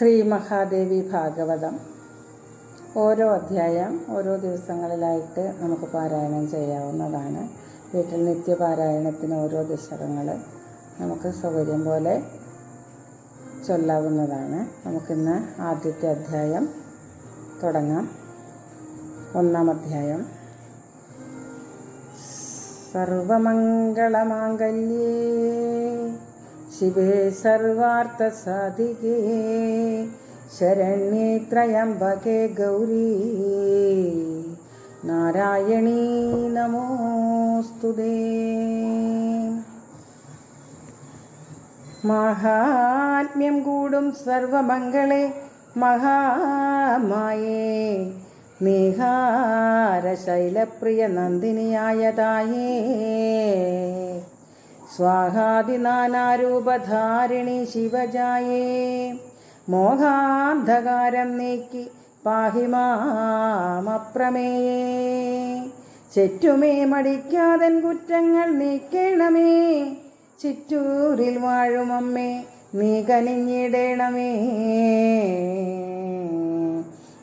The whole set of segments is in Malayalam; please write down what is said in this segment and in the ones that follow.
ശ്രീ മഹാദേവി ഭാഗവതം. ഓരോ അധ്യായം ഓരോ ദിവസങ്ങളിലായിട്ട് നമുക്ക് പാരായണം ചെയ്യാവുന്നതാണ്. വീട്ടിൽ നിത്യപാരായണത്തിന് ഓരോ ദശകങ്ങൾ നമുക്ക് സൗകര്യം പോലെ ചൊല്ലാവുന്നതാണ്. നമുക്കിന്ന് ആദ്യത്തെ അധ്യായം തുടങ്ങാം. ഒന്നാം അധ്യായം. സർവമംഗളമാംഗല്യേ ശിവേ സർവാർത്ഥസാധികേ ശരണ്യേ ത്രയംബകേ ഗൗരീ. നാരായണീ നമോസ്തുതേ. മഹാത്മ്യം കൂടും സർവമംഗളെ മഹാമായേ. മേഘാരശൈലപ്രിയ നന്ദിനിയായതായേ. സ്വാഹാദിനാനാരൂപധാരിണി ശിവജായേ. മോഹാന്ധകാരം നീക്കി പാഹിമാമപ്രമേയേ ചെറ്റുമേ മടിക്കാതൻ കുറ്റങ്ങൾ നീക്കണമേ. ചിറ്റൂരിൽ വാഴുമമ്മേ നീ കനിഞ്ഞിടേണമേ.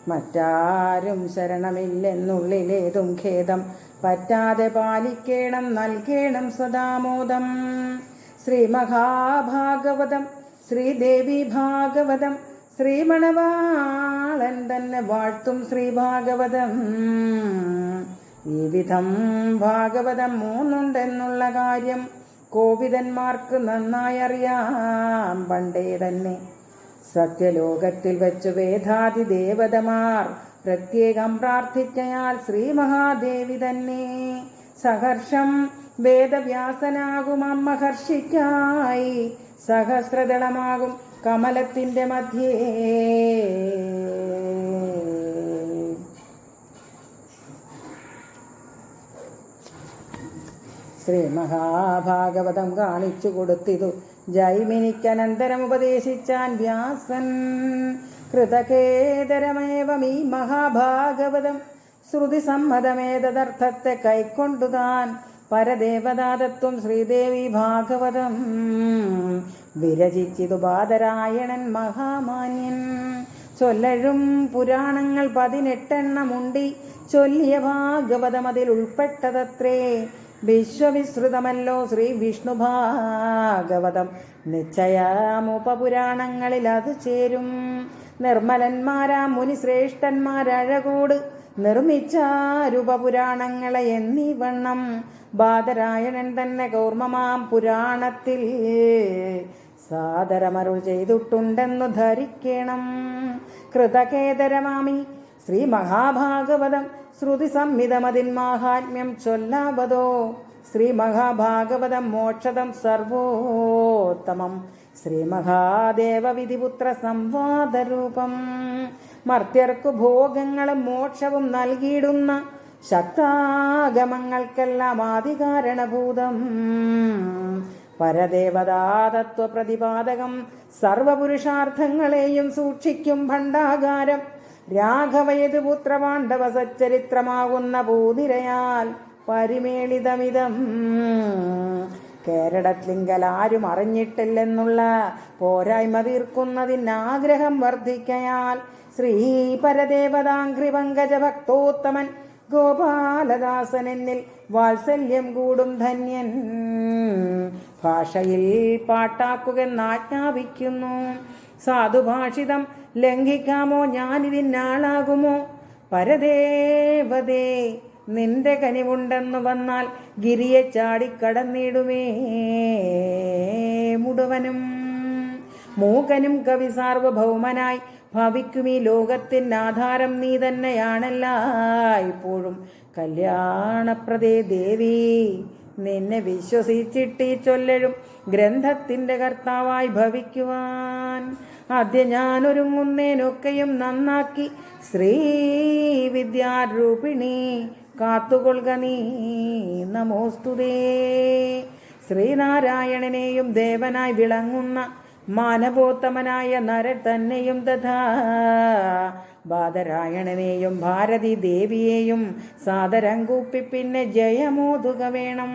മറ്റാരും ശരണമില്ലെന്നുള്ളിലേതും ഖേദം പറ്റാതെ പാലിക്കേണം നൽകേണം സദാമോദം. ശ്രീ മഹാഭാഗവതം ശ്രീദേവി ഭാഗവതം ശ്രീമണവാളൻ തന്നെ വാഴ്ത്തും ശ്രീ ഭാഗവതം ഈ വിധം ഭാഗവതം മൂന്നുണ്ടെന്നുള്ള കാര്യം കോവിതന്മാർക്ക് നന്നായി അറിയാം. പണ്ടേ തന്നെ സത്യലോകത്തിൽ വെച്ച് വേദാതി ദേവതമാർ പ്രത്യേകം പ്രാർത്ഥിക്കയാൽ ശ്രീ മഹാദേവി തന്നെ. സഹർഷം വേദവ്യാസനാകും അമ്മ സഹസ്രദളമാകും കമലത്തിന്റെ മധ്യേ. ശ്രീ മഹാഭാഗവതം കാണിച്ചു കൊടുത്തിതു. ജൈമിനിക്കനന്തരം ഉപദേശിച്ചാൻ വ്യാസൻ കൃതകേതരമേവം ഈ മഹാഭാഗവതം. ശ്രുതി സമ്മതമേതദർത്ഥത്തെ കൈക്കൊണ്ടുതാൻ പരദേവതാതത്വം ശ്രീദേവി ഭാഗവതം. വിരചിച്ചിതു ബാദരായണൻ മഹാമാന്യൻ. ചൊല്ലഴും പുരാണങ്ങൾ പതിനെട്ടെണ്ണമുണ്ടി ചൊല്ലിയ ഭാഗവതം അതിൽ ഉൾപ്പെട്ടതത്രേ. വിശ്വവിശ്രുതമല്ലോ ശ്രീ വിഷ്ണു ഭാഗവതം. നിശ്ചയാമുപപുരാണങ്ങളിൽ അത് ചേരും. നിർമ്മലന്മാരാ മുനി നിർമ്മിച്ച നിർമ്മിച്ചാരുപപുരാണങ്ങളെ എന്നീ വണ്ണം ബാദരായണൻ തന്നെ കൗർമ്മമാം പുരാണത്തിൽ സാദരമരുൾ ചെയ്തിട്ടുണ്ടെന്നു ധരിക്കണം. കൃതകേതരമാമി ശ്രീ മഹാഭാഗവതം ശ്രുതി സംഹിതമതിൻ മാഹാത്മ്യം ചൊല്ലാവതോ. ശ്രീ മഹാഭാഗവതം മോക്ഷതം സർവോത്തമം ശ്രീ മഹാദേവ വിധിപുത്ര സംവാദരൂപം മർത്യർക്കു ഭോഗങ്ങളും മോക്ഷവും നൽകിയിടുന്ന ശക്താഗമങ്ങൾക്കെല്ലാം ആദികാരണഭൂതം. പരദേവതാതത്വ പ്രതിപാദകം സർവപുരുഷാർത്ഥങ്ങളെയും സൂക്ഷിക്കും ഭണ്ഡാകാരം. രാഘവയതു പുത്രപാണ്ഡവ സച്ചരിത്രമാകുന്ന ഭൂതിരയാൽ പരിമേളിതമിതം. കേരളത്തിങ്കൽ ആരും അറിഞ്ഞിട്ടില്ലെന്നുള്ള പോരായ്മ തീർക്കുന്നതിനാഗ്രഹം വർദ്ധിക്കയാൽ ശ്രീ പരദേവതാംഘ്രി പങ്കജ ഭക്തോത്തമൻ ഗോപാലദാസൻ എന്നിൽ വാത്സല്യം കൂടും ധന്യൻ. ഭാഷയിൽ പാട്ടാക്കുക ആജ്ഞാപിക്കുന്നു. സാധുഭാഷിതം ലംഘിക്കാമോ? ഞാനിതിനാളാകുമോ? പരദേവതേ. നിന്റെ കനിവുണ്ടെന്നു വന്നാൽ ഗിരിയെ ചാടിക്കടന്നിടുമേ മുടുവനും. മൂകനും കവി സാർവഭൗമനായി ഭവിക്കും ഈ ലോകത്തിന്റെ ആധാരം നീ തന്നെയാണല്ലായ്പ്പോഴും കല്യാണപ്രദേ ദേവി നിന്നെ വിശ്വസിച്ചിട്ട് ചൊല്ലഴും ഗ്രന്ഥത്തിന്റെ കർത്താവായി ഭവിക്കുവാൻ. ആദ്യം ഞാനൊരുങ്ങുന്നേനൊക്കെയും നന്നാക്കി ശ്രീ വിദ്യാരൂപിണി കാത്തുകൊള്ളുക നീ. നമോസ്തുതേ ശ്രീനാരായണനെയും ദേവനായി വിളങ്ങുന്ന മാനവോത്തമനായ നരൻ തന്നെയും തഥാ ബാദരായണനെയും ഭാരതി ദേവിയെയും സാദരം കൂപ്പി പിന്നെ ജയമോതുക വേണം.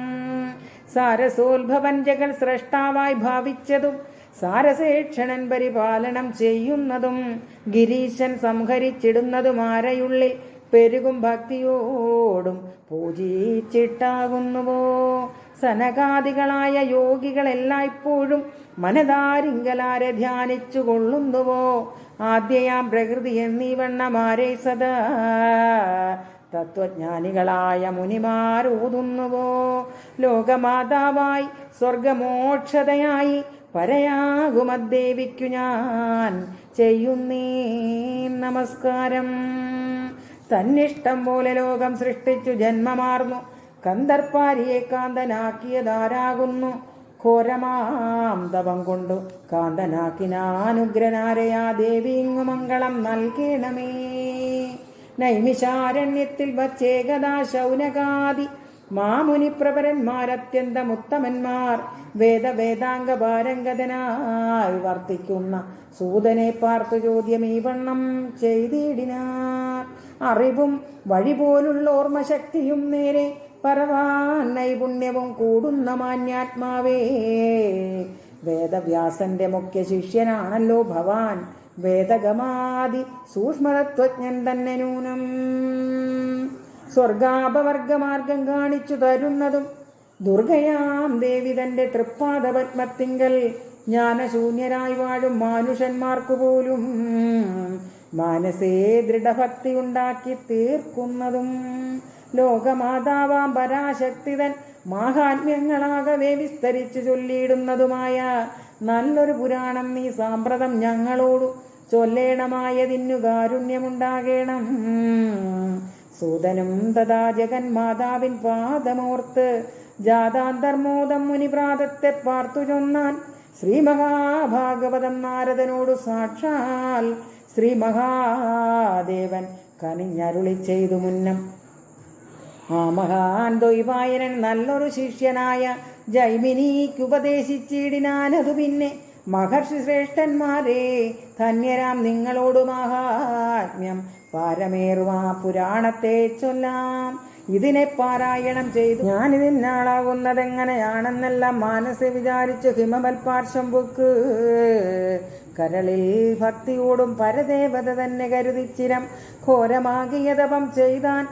സാരസോത്ഭവൻ ജഗൽ സ്രഷ്ടാവായി ഭാവിച്ചതും സാരസേക്ഷണൻ പരിപാലനം ചെയ്യുന്നതും ഗിരീശൻ സംഹരിച്ചിടുന്നതും ആരയുള്ളിൽ പെരുകും ഭക്തിയോടും പൂജിച്ചിട്ടാകുന്നുവോ? സനകാദികളായ യോഗികളെല്ലായ്പ്പോഴും മനതാരിങ്കലാരെ ധ്യാനിച്ചു കൊള്ളുന്നുവോ ആദ്യയാം പ്രകൃതി എന്നീ വണ്ണമാരെ സദാ തത്വജ്ഞാനികളായ മുനിമാരൂതുന്നുവോ? ലോകമാതാവായി സ്വർഗമോക്ഷതയായി പരയാകുമദ്ദേവിക്കു ഞാൻ ചെയ്യുന്നേ നമസ്കാരം. തന്നിഷ്ടം പോലെ ലോകം സൃഷ്ടിച്ചു ജന്മമാർന്നു. കന്ദർപ്പാരിയെ കാന്തനാക്കിയതാരാകുന്നു? ഘോരമാം തപം കൊണ്ടു കാന്തനാക്കിനാനുഗ്രനാരയാ ദേവിങ്ങു മംഗളം നൽകണമേ. നൈമിഷാരണ്യത്തിൽ വച്ചേകദാ ശൗനകാദി. മാമുനി പ്രവരന്മാരത്യന്തമുത്തമന്മാർ വേദവേദാംഗ പാരംഗതനായി വർത്തിക്കുന്ന സൂതനെ പാർത്തു ചോദ്യം ഈ വണ്ണം ചെയ്തിടിനാർ. അറിവും വഴിപോലുള്ള ഓർമ്മശക്തിയും നേരെ പറവാൻ നൈപുണ്യവും കൂടുന്ന മാന്യാത്മാവേ. വേദവ്യാസന്റെ മുഖ്യ ശിഷ്യനാണല്ലോ ഭവാൻ. വേദഗമാതി സൂക്ഷ്മതത്വജ്ഞൻ തന്നെ നൂനം. സ്വർഗാപവർഗമാർഗം കാണിച്ചു തരുന്നതും ദുർഗയാം ദേവി തന്റെ തൃപ്പാദപത്മത്തിങ്കൽ. ജ്ഞാനശൂന്യരായി വാഴും മാനുഷന്മാർക്കു പോലും മാനസേ ദൃഢഭക്തി ഉണ്ടാക്കി തീർക്കുന്നതും ലോകമാതാവാം പരാശക്തിതൻ മാഹാത്മ്യങ്ങളാകവേ വിസ്തരിച്ചു ചൊല്ലിയിടുന്നതുമായ നല്ലൊരു പുരാണം നീ സാമ്പ്രതം ഞങ്ങളോടു ചൊല്ലേണമായതിന്നു കാരുണ്യമുണ്ടാകേണം. സൂതനും തഥാ ജഗന്മാതാവിൻ പാദമോർത്ത് ജാതാന്തർമോദം മുനിപ്രാതത്തെ പാർത്തു ചൊന്നാൻ ശ്രീ മഹാഭാഗവതം നാരദനോടു സാക്ഷാൽ ശ്രീ മഹാദേവൻ കനിഞ്ഞരുളി ചെയ്തു മുന്നം. ആ മഹാൻ ദ്വൈവായനൻ നല്ലൊരു ശിഷ്യനായ ജൈമിനിക്ക് ഉപദേശിച്ചിടിനാനതു പിന്നെ. മഹർഷി ശ്രേഷ്ഠന്മാരെ ധന്യരാം നിങ്ങളോട് മഹാത്മ്യം പാരമേറുവാ പുരാണത്തെ ചൊല്ലാം. ഇതിനെ പാരായണം ചെയ്തു. ഞാനിതിനാളാകുന്നതെങ്ങനെയാണെന്നെല്ലാം മാനസ് വിചാരിച്ചു ഹിമവൽ പാർശ്വംബുക്ക് കരളിൽ ഭക്തിയോടും പരദേവത തന്നെ കരുതിച്ചിരം ഘോരമാകിയ തപം ചെയ്താൻ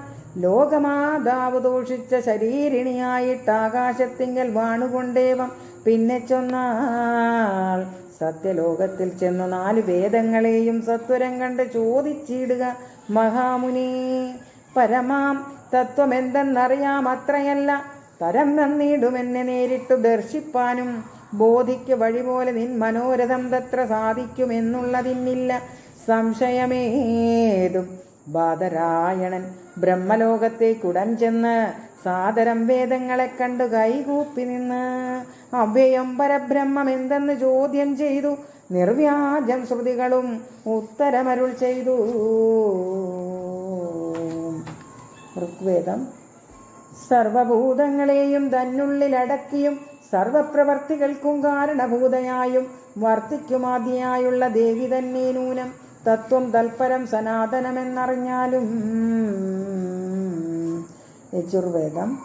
ലോകമാതാവ് ദോഷിച്ച ശരീരിണിയായിട്ട് ആകാശത്തിങ്കൽ വാണുകൊണ്ടേവം. പിന്നെ ചൊന്നാൾ സത്യലോകത്തിൽ ചെന്നു നാല് വേദങ്ങളെയും സത്വരം കണ്ട് ചോദിച്ചിടുക മഹാമുനി. പരമാം തത്വം എന്തെന്നറിയാം അത്രയല്ല തരം നന്നിടുമെന്നെ നേരിട്ടു ദർശിപ്പാനും. ബോധിക്ക് വഴി പോലെ നിൻ മനോരഥം തത്ര സാധിക്കുമെന്നുള്ളതിന്നില്ല സംശയമേതും. ബാധരായണൻ ബ്രഹ്മലോകത്തേക്കുടൻ ചെന്ന് സാദരം വേദങ്ങളെ കണ്ടു കൈകൂപ്പി നിന്ന്. അവ്യയം പരബ്രഹ്മം എന്തെന്ന് ചോദ്യം ചെയ്തു. നിർവ്യാജം ശ്രുതികളും ഉത്തരമരുൾ ചെയ്തു. ഋഗ്വേദം. സർവഭൂതങ്ങളെയും തന്നുള്ളിലടക്കിയും സർവപ്രവർത്തികൾക്കും കാരണഭൂതയായും വർത്തിക്കുമാതിയായുള്ള ദേവി തന്നെ നൂനം. തത്വം തൽപരം സനാതനമെന്നറിഞ്ഞാലും യജുർവേദം.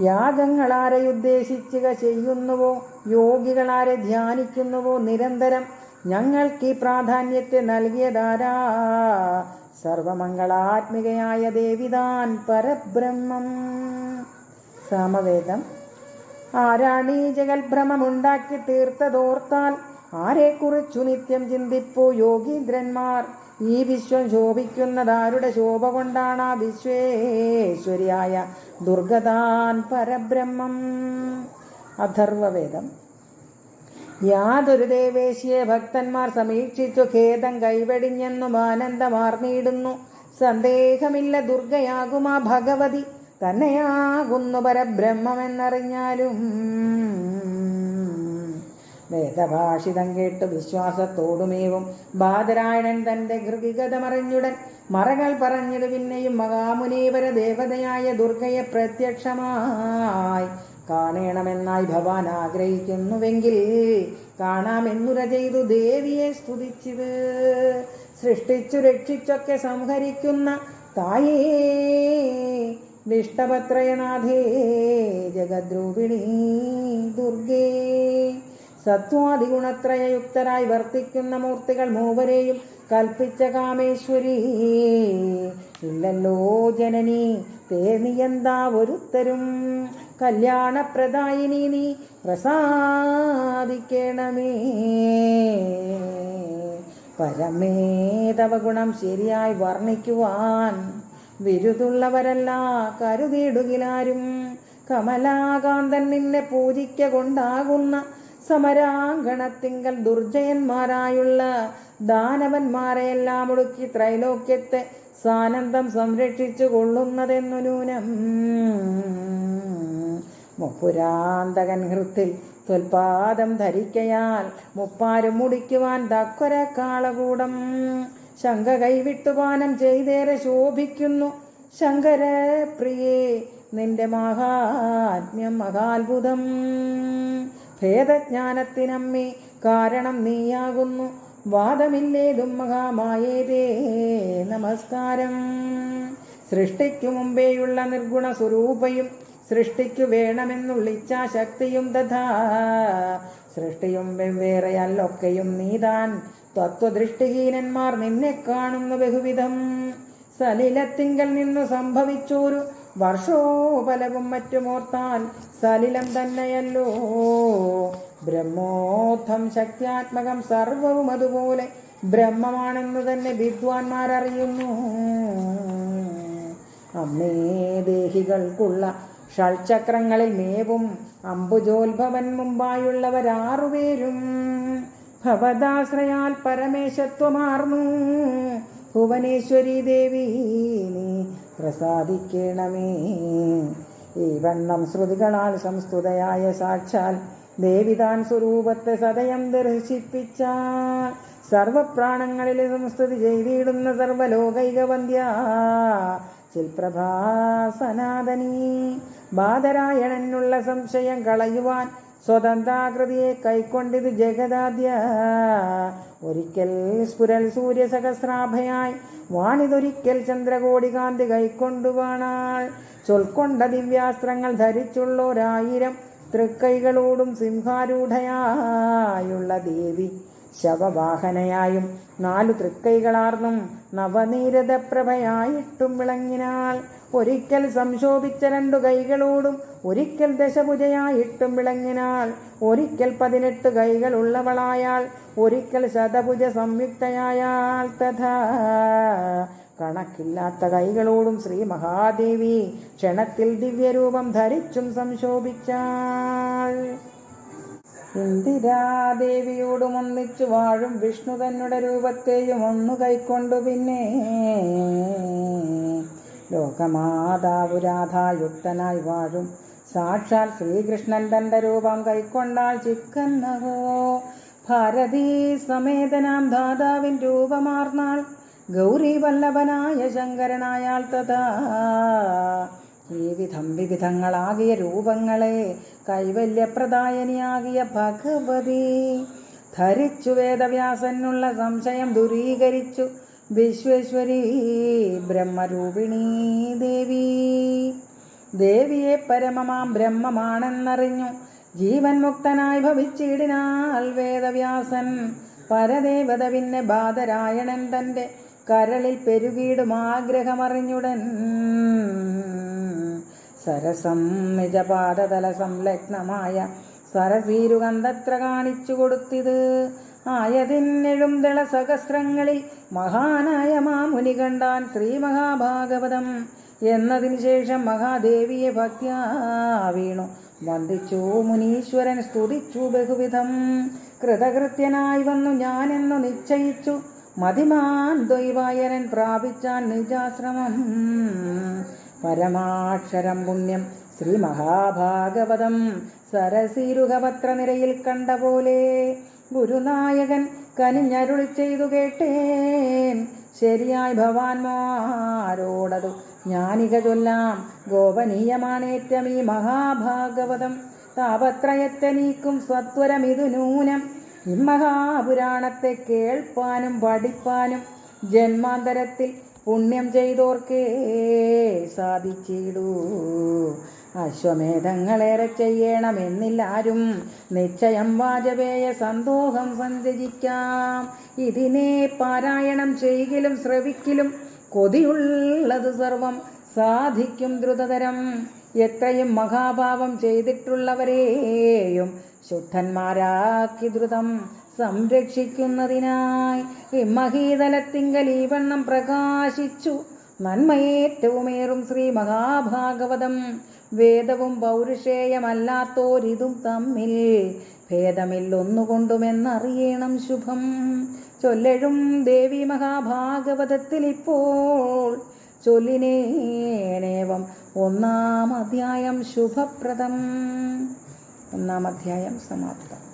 യാഗങ്ങളാരെ ഉദ്ദേശിച്ചുക ചെയ്യുന്നുവോ? യോഗികളാരെ ധ്യാനിക്കുന്നുവോ? നിരന്തരം ഞങ്ങൾക്ക് ഈ പ്രാധാന്യത്തെ നൽകിയതാരാ? സർവമംഗളാത്മികയായ ദേവിതാൻ പരബ്രഹ്മം. സാമവേദം. ആരാണ് ജഗൽഭ്രമമുണ്ടാക്കി തീർത്തതോർത്താൽ ആരെക്കുറിച്ചു നിത്യം ചിന്തിപ്പോ യോഗീന്ദ്രന്മാർ? ഈ വിശ്വം ശോഭിക്കുന്നതാരുടെ ശോഭ കൊണ്ടാണ് ആ വിശ്വേശ്വരിയായ ദുർഗതാൻ പരബ്രഹ്മം. അഥർവവേദം. യാതൊരു ദേവേശിയെ ഭക്തന്മാർ സമീക്ഷിച്ചു ഖേദം കൈവെടിഞ്ഞെന്നും ആനന്ദമാർന്നിടുന്നു. സന്ദേഹമില്ല ദുർഗയാകുമാ ഭഗവതി. തന്നെയാകുന്നു പരബ്രഹ്മമെന്നറിഞ്ഞാലും. വേദഭാഷിതം കേട്ട് വിശ്വാസത്തോടുമേവും ബാദരായണൻ തന്റെ ഘൃതിഗതമറിഞ്ഞുടൻ മറകൾ പറഞ്ഞത് പിന്നെയും മഹാമുനീവര ദേവതയായ ദുർഗയെ പ്രത്യക്ഷമായി കാണണമെന്നായി ഭവാൻ ആഗ്രഹിക്കുന്നുവെങ്കിൽ കാണാമെന്നുര ചെയ്തു ദേവിയെ സ്തുതിച്ചത് സൃഷ്ടിച്ചു രക്ഷിച്ചൊക്കെ സംഹരിക്കുന്ന തായേ വിഷ്ടപത്രയനാഥേ ജഗദ്രൂപിണി ദുർഗേ. സത്വാദിഗുണത്രയയുക്തരായി വർത്തിക്കുന്ന മൂർത്തികൾ മൂവരെയും കൽപ്പിച്ച കാമേശ്വരി. ഇല്ലല്ലോ ജനനി തേനിയെന്താ ഒരുത്തരും? കല്യാണപ്രദായിനി നീ പ്രസാദിക്കണമേ. പരമേതവ ഗുണം ശരിയായി വർണിക്കുവാൻ വിരുതുള്ളവരല്ല കരുതിയിടുകിലാരും. കമലാകാന്തൻ നിന്നെ പൂജിക്ക കൊണ്ടാകുന്ന സമരാങ്കണത്തിങ്കൽ ദുർജയന്മാരായുള്ള ദാനവന്മാരെയെല്ലാം ഒടുക്കി ത്രൈലോക്യത്തെ സാനന്ദം സംരക്ഷിച്ചു കൊള്ളുന്നതെന്നു നൂനം മുപ്പുരാന്തകൻ ഹൃത്തിൽ ത്വൽപാദം ധരിക്കയാൽ മുപ്പാരും മുടിക്കുവാൻ തക്കൊര കാളകൂടം ശങ്ക കൈവിട്ടുപാനം ചെയ്തേറെ ശോഭിക്കുന്നു. ശങ്കര പ്രിയേ നിന്റെ മഹാത്മ്യം മഹാത്ഭുതം. ഭേദജ്ഞാനത്തിനമ്മേ കാരണം നീയാകുന്നു. വാദമില്ലേതും മഹാമായേതേ. നമസ്കാരം. സൃഷ്ടിക്കു മുമ്പേയുള്ള നിർഗുണ സ്വരൂപയും സൃഷ്ടിക്കു വേണമെന്നുള്ള ഇച്ഛാശക്തിയും തഥാ സൃഷ്ടിയും വെവ്വേറെയല്ലൊക്കെയും നീതാൻ തത്വദൃഷ്ടിഹീനന്മാർ നിന്നെ കാണുന്നു ബഹുവിധം. സലിലത്തിങ്കൽ നിന്നു സംഭവിച്ചോരു വർഷോപലവും മറ്റുമോർത്താൽ സലിലം തന്നെയല്ലോ. ബ്രഹ്മോത്ഥം ശക്തിയാത്മകം സർവവും അതുപോലെ ബ്രഹ്മമാണെന്ന് തന്നെ വിദ്വാൻമാരറിയുന്നു. അമ്മേ ദേഹികൾക്കുള്ള ഷൾചക്രങ്ങളിൽ മേവും അംബുജോത്ഭവൻ മുമ്പായുള്ളവരാറുപേരും ഭവദാശ്രയാൽ പരമേശത്വമാർന്നു ഭുവനേശ്വരി ദേവി നീ പ്രസാദിക്കണമേ. ഈ വണ്ണം ശ്രുതികളാൽ സംസ്തുതയായ സാക്ഷാൽ ദേവിതാൻ സ്വരൂപത്തെ സദയം ദർശിപ്പിച്ച സർവപ്രാണങ്ങളിലെ സംസ്തുതി ചെയ്തിടുന്ന സർവലോകൈക വന്ധ്യ ശിൽപ്രഭാ സനാതനീ ബാധരായണനുള്ള സംശയം കളയുവാൻ സ്വതന്ത്രാകൃതിയെ കൈക്കൊണ്ടിത് ജഗദാദ്യ. ഒരിക്കൽ സ്ഫുരൽ സൂര്യസഹസ്രാഭയായി വാണിതൊരിക്കൽ ചന്ദ്രകോടികാന്തി കൈക്കൊണ്ടുവാണാൾ ചൊൽക്കൊണ്ട ദിവ്യാസ്ത്രങ്ങൾ ധരിച്ചുള്ളൊരായിരം തൃക്കൈകളോടും സിംഹാരൂഢയായുള്ള ദേവി ശവവാഹനയായും നാലു തൃക്കൈകളാർന്നും നവനീരതപ്രഭയായിട്ടും വിളങ്ങിനാൾ. ഒരിക്കൽ സംശോഭിച്ച രണ്ടു കൈകളോടും ഒരിക്കൽ ദശഭുജയായിട്ടും വിളങ്ങിനാൾ ഒരിക്കൽ പതിനെട്ട് കൈകളുള്ളവളായാൾ ഒരിക്കൽ ശതഭുജ സംയുക്തയായാൽ തഥാ. കണക്കില്ലാത്ത കൈകളോടും ശ്രീ മഹാദേവി ക്ഷണത്തിൽ ദിവ്യരൂപം ധരിച്ചും സംശോഭിച്ചാൾ ഇന്ദിരാദേവിയോടും ഒന്നിച്ചു വാഴും വിഷ്ണു തന്നുടെ രൂപത്തെയും ഒന്നു കൈക്കൊണ്ടു പിന്നെ. ലോകമാതാവു രാധായുക്തനായി വാഴും. സാക്ഷാൽ ശ്രീകൃഷ്ണൻ തന്റെ രൂപം കൈക്കൊണ്ടാൽ ചിക്കന്നഹോ ഭാരതീ സമേതനാം ദാതാവിൻ രൂപമാർന്നാൾ ഗൗരി വല്ലഭനായ ശങ്കരനായാൾ തഥാ. ഈ വിധം വിവിധങ്ങളാകിയ രൂപങ്ങളെ കൈവല്യപ്രദായനിയാകിയ ഭഗവതി. ധരിച്ചു വേദവ്യാസനുള്ള സംശയം ദൂരീകരിച്ചു. വിശ്വേശ്വരി ബ്രഹ്മരൂപിണി ദേവി. ദേവിയെ പരമമാം ബ്രഹ്മമാണെന്നറിഞ്ഞു ജീവൻ മുക്തനായി ഭവിച്ചിടിനാൽ വേദവ്യാസൻ. പരദേവത പിന്നെ ബാധരായണൻ തന്റെ കരളിൽ പെരുകിയിടും ആഗ്രഹമറിഞ്ഞുടൻ. സരസം നിജപാദതല സംലഗ്നമായ സരസീരുഗന്ധത്ര കാണിച്ചു കൊടുത്തിത്. ആയതിന്നെഴും ദള സഹസ്രങ്ങളിൽ മഹാനായ മാമുനി കണ്ടാൻ ശ്രീ മഹാഭാഗവതം എന്നതിനു ശേഷം മഹാദേവിയെ ഭക്ത്യാ വീണു വന്ദിച്ചു മുനീശ്വരൻ സ്തുതിച്ചു ബഹുവിധം. കൃതകൃത്യനായി വന്നു ഞാനെന്നു നിശ്ചയിച്ചു. മതിമാൻ ദ്വൈവായനൻ പ്രാപിച്ചാൻ നിജാശ്രമം. പരമാക്ഷരം പുണ്യം ശ്രീ മഹാഭാഗവതം സരസീരുഹപത്ര നിരയിൽ കണ്ട പോലെ ഗുരുനായകൻ കനിഞ്ഞരുളി ചെയ്തു കേട്ടേൻ. ശരിയായി ഭവാൻമാരോടതു ഞാനിക ചൊല്ലാം. ഗോപനീയമാണേറ്റം ഈ മഹാഭാഗവതം. താപത്രയത്തെ നീക്കും സ്വത്വരമിതു നൂനം. ഇമ്മഹാപുരാണത്തെ കേൾപ്പാനും പഠിപ്പാനും ജന്മാന്തരത്തിൽ പുണ്യം ചെയ്തോർക്കേ സാധിച്ചിടൂ. അശ്വമേധങ്ങളേറെ ചെയ്യണമെന്നില്ലാരും നിശ്ചയം വാജപേയ സന്തോഷം സഞ്ചരിക്കാം. ഇതിനെ പാരായണം ചെയ്യലും ശ്രവിക്കലും കൊതിയുള്ളത് സർവം സാധിക്കും ദ്രുതതരം. എത്രയും മഹാഭാവം ചെയ്തിട്ടുള്ളവരെയും ശുദ്ധന്മാരാക്കി ദ്രുതം സംരക്ഷിക്കുന്നതിനായി ഇമ്മഹീതലത്തിങ്കൽ ഈ വണ്ണം പ്രകാശിച്ചു. നന്മയേറ്റവുമേറും ശ്രീ മഹാഭാഗവതം. വേദവും പൗരുഷേയമല്ലാത്തോരിതും തമ്മിൽ ഭേദമില്ലൊന്നുകൊണ്ടുമെന്നറിയണം ശുഭം. ചൊല്ലഴും ദേവി മഹാഭാഗവതത്തിൽ ഇപ്പോൾ ചൊല്ലിനേനേവം ഒന്നാം അധ്യായം ശുഭപ്രദം. ഒന്നാം അധ്യായം സമാപ്തം.